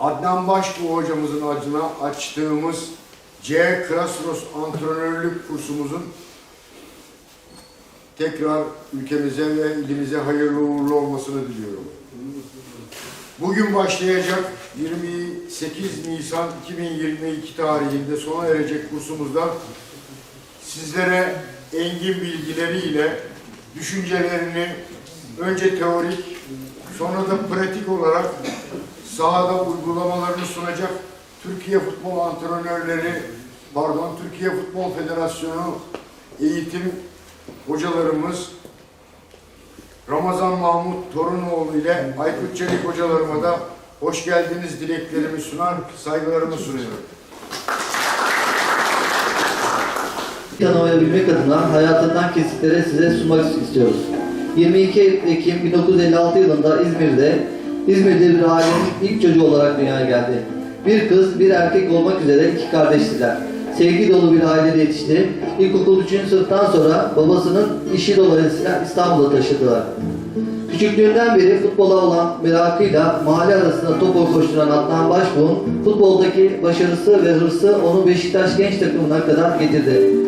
Adnan Başbuğ hocamızın adına açtığımız C. Krasnos antrenörlük kursumuzun tekrar ülkemize ve ilimize hayırlı uğurlu olmasını diliyorum. Bugün başlayacak 28 Nisan 2022 tarihinde sona erecek kursumuzda sizlere engin bilgileriyle düşüncelerini önce teorik sonra da pratik olarak sahada uygulamalarını sunacak Türkiye Futbol Antrenörleri pardon Türkiye Futbol Federasyonu eğitim hocalarımız Ramazan Mahmut Torunoğlu ile Aykut Çelik hocalarıma da hoş geldiniz dileklerimi sunar, saygılarımı sunuyorum. tanımayabilmek adına hayatından kesitlere size sunmak istiyoruz. 22 Ekim 1956 yılında İzmir'de, İzmir'de bir ailenin ilk çocuğu olarak dünyaya geldi. Bir kız, bir erkek olmak üzere iki kardeştiler. Sevgi dolu bir ailede yetişti. İlkokul 3. sınıftan sonra babasının işi dolayısıyla İstanbul'a taşıdılar. Küçüklüğünden beri futbola olan merakıyla mahalle arasında top koşturan Adnan Başbuğ'un futboldaki başarısı ve hırsı onu Beşiktaş genç takımına kadar getirdi.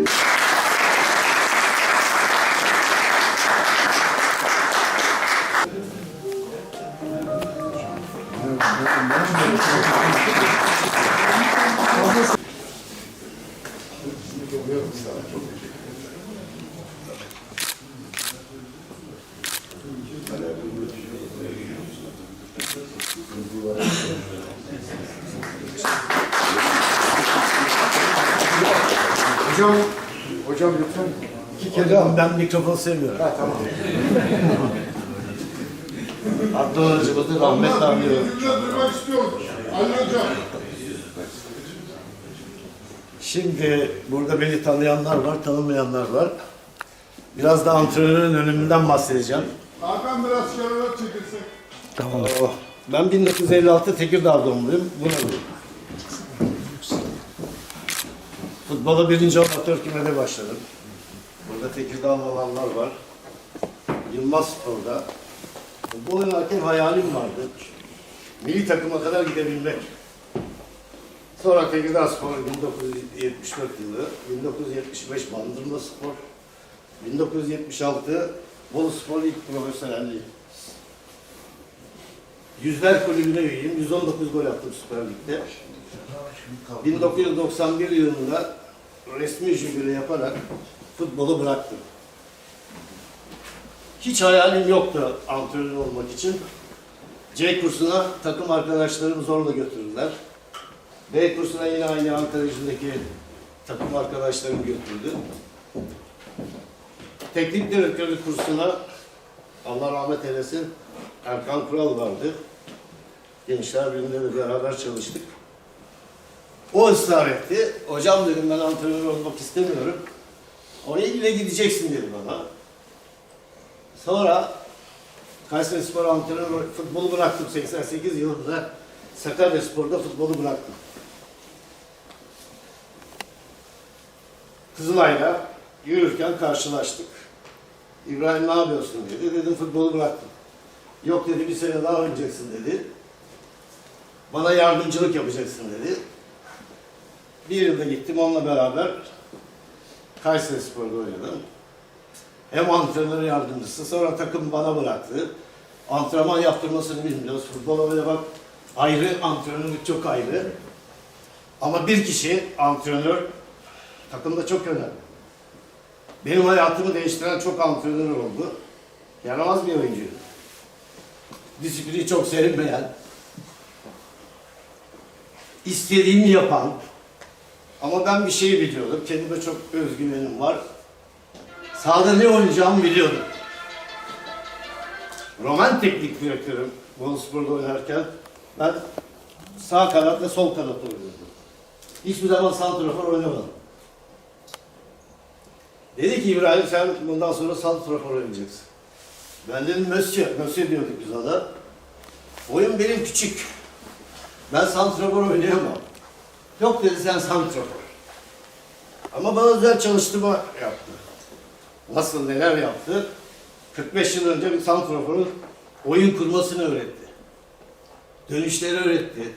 Hocam, hocam lütfen iki kere Hocam ben mikrofon sevmiyorum. Ha, tamam. Abdullah hocamızı rahmetle anıyorum. duymak istiyorum. Ali hocam. Şimdi burada beni tanıyanlar var, tanımayanlar var. Biraz da antrenörün önümünden bahsedeceğim. Hakan biraz kenara çekilsek. Tamam. Ben 1956 Tekirdağ doğumluyum. Buna Futbola birinci amatör kümede başladım. Burada Tekirdağlı olanlar var. Yılmaz Spor'da. Futbol oynarken hayalim vardı. Milli takıma kadar gidebilmek. Sonra Tekirdağ Spor 1974 yılı, 1975 Bandırma Spor, 1976 Bolu Spor ilk profesyonelliği. Yüzler Kulübü'ne üyeyim. 119 gol attım Süper Lig'de. 1991 yılında resmi jübile yaparak futbolu bıraktım. Hiç hayalim yoktu antrenör olmak için. C kursuna takım arkadaşlarım zorla götürdüler. B kursuna yine aynı Ankara gücündeki takım arkadaşlarım götürdü. Teknik direktörlük kursuna Allah rahmet eylesin Erkan Kural vardı. Gençler Birliği'nde de beraber çalıştık. O ısrar etti. Hocam dedim ben antrenör olmak istemiyorum. O ille gideceksin dedi bana. Sonra Kayseri Spor antrenör futbolu bıraktım 88 yılında. Sakarya Spor'da futbolu bıraktım. Kızılay'la yürürken karşılaştık. İbrahim ne yapıyorsun dedi. Dedim futbolu bıraktım. Yok dedi bir sene daha oynayacaksın dedi. Bana yardımcılık yapacaksın dedi. Bir yılda gittim onunla beraber Kayseri Spor'da oynadım. Hem antrenör yardımcısı, sonra takım bana bıraktı. Antrenman yaptırmasını bilmiyoruz. Futbol oynamak ayrı, antrenörlük çok ayrı. Ama bir kişi antrenör takımda çok önemli. Benim hayatımı değiştiren çok antrenör oldu. Yaramaz bir oyuncu. Disiplini çok sevinmeyen, istediğini yapan, ama ben bir şeyi biliyordum. Kendime çok özgüvenim var. Sahada ne oynayacağımı biliyordum. Roman teknik direktörüm Boluspor'da oynarken ben sağ kanat sol kanat oynuyordum. Hiçbir zaman santrafor oynamadım. Dedi ki İbrahim sen bundan sonra santrafor oynayacaksın. Ben dedim Mösyö, Mösyö diyorduk biz ona. Oyun benim küçük. Ben santrafor oynayamam. Yok dedi sen santrafor. Ama bana özel çalıştırma yaptı. Nasıl neler yaptı? 45 yıl önce bir santraforun oyun kurmasını öğretti. Dönüşleri öğretti.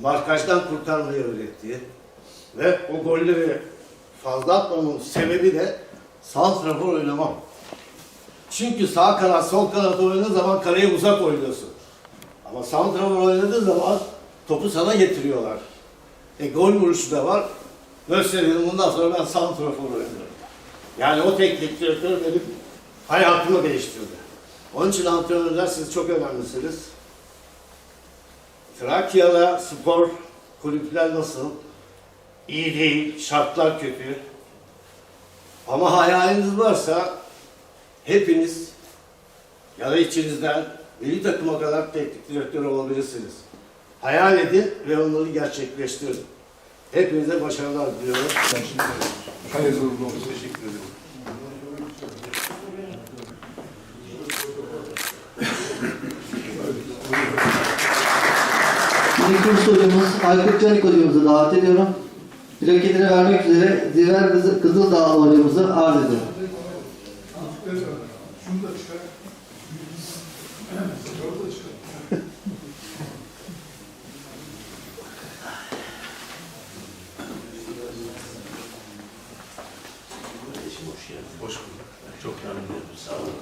Markajdan kurtarmayı öğretti. Ve o golleri fazla atmamın sebebi de santrafor oynamam. Çünkü sağ kanat, sol kanat oynadığı zaman kaleye uzak oynuyorsun. Ama santrafor oynadığı zaman topu sana getiriyorlar. E gol vuruşu da var. Gösterelim bundan sonra ben santrafor oynuyorum. Yani o teknik direktör benim hayatımı değiştirdi. Onun için antrenörler siz çok önemlisiniz. Trakya'da spor kulüpler nasıl? İyi değil, şartlar kötü. Ama hayaliniz varsa hepiniz ya da içinizden milli takıma kadar teknik direktör olabilirsiniz. Hayal edin ve onları gerçekleştirin. Hepinize başarılar diliyorum. Hayırlı uğurlu olsun. Teşekkür ederim. Kurs hocamız Aykut Canik hocamızı davet ediyorum. Plaketini vermek üzere Ziver Kızı- Kızıldağlı hocamızı arz ediyorum. Hoş bulduk. Çok memnun oldum. Sağ olun.